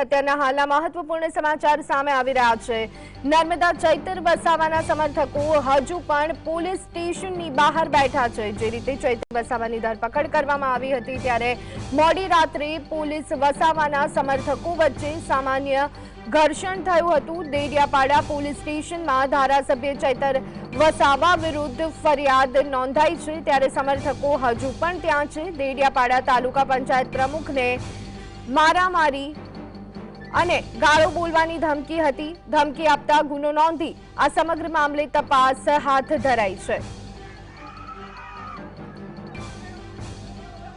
અત્યારના હાલના મહત્વપૂર્ણ સમાચાર સામે આવી રહ્યા છે. નર્મદા ચૈતર વસાવાના સમર્થકો હજુ પણ પોલીસ સ્ટેશનની બહાર બેઠા છે. જે રીતે ચૈતર વસાવાની ધરપકડ કરવામાં આવી હતી ત્યારે મોડી રાત્રે પોલીસ વસાવાના સમર્થકો વચ્ચે સામાન્ય ઘર્ષણ થયું હતું. દેડિયાપાડા પોલીસ સ્ટેશનમાં ધારાસભ્ય ચૈતર વસાવા વિરુદ્ધ ફરિયાદ નોંધાઈ છે. ત્યારે સમર્થકો હજુ પણ ત્યાં છે. દેડિયાપાડા તાલુકા પંચાયત પ્રમુખને મારામારી અને ગાળો બોલવાની ધમકી હતી. ધમકી આપતા ગુનો નોંધી આ સમગ્ર મામલે તપાસ હાથ ધરાઈ છે.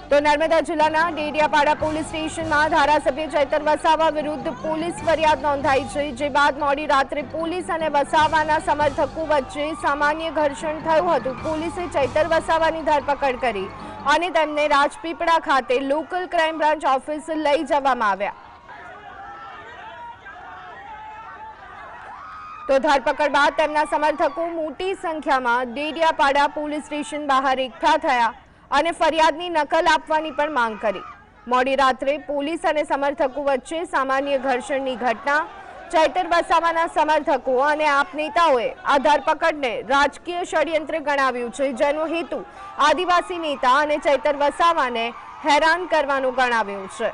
તો નર્મદા જિલ્લાના ડેડિયાપાડા પોલીસ સ્ટેશનમાં ધારાસભ્ય ચૈતર વસાવા વિરુદ્ધ પોલીસ ફરિયાદ નોંધાઈ છે, જે બાદ મોડી રાત્રે પોલીસ અને વસાવાના સમર્થકો વચ્ચે સામાન્ય ઘર્ષણ થયું હતું. પોલીસે ચૈતર વસાવાની ધરપકડ કરી અને તેમને રાજપીપળા ખાતે લોકલ ક્રાઇમ બ્રાન્ચ ઓફિસ લઈ જવામાં આવ્યા. તો ધરપકડ બાદ તેમના સમર્થકો મોટી સંખ્યામાં ડેડિયાપાડા પોલીસ સ્ટેશન બહાર એકઠા થયા અને ફરિયાદની નકલ આપવાની પણ માંગ કરી. મોડી રાત્રે પોલીસ અને સમર્થકો વચ્ચે સામાન્ય ઘર્ષણની ઘટના, ચૈતર વસાવાના સમર્થકો અને આપ નેતાઓએ આ ધરપકડને રાજકીય ષડયંત્ર ગણાવ્યું છે, જેનો હેતુ આદિવાસી નેતા અને ચૈતર વસાવાને હેરાન કરવાનો ગણાવ્યો છે.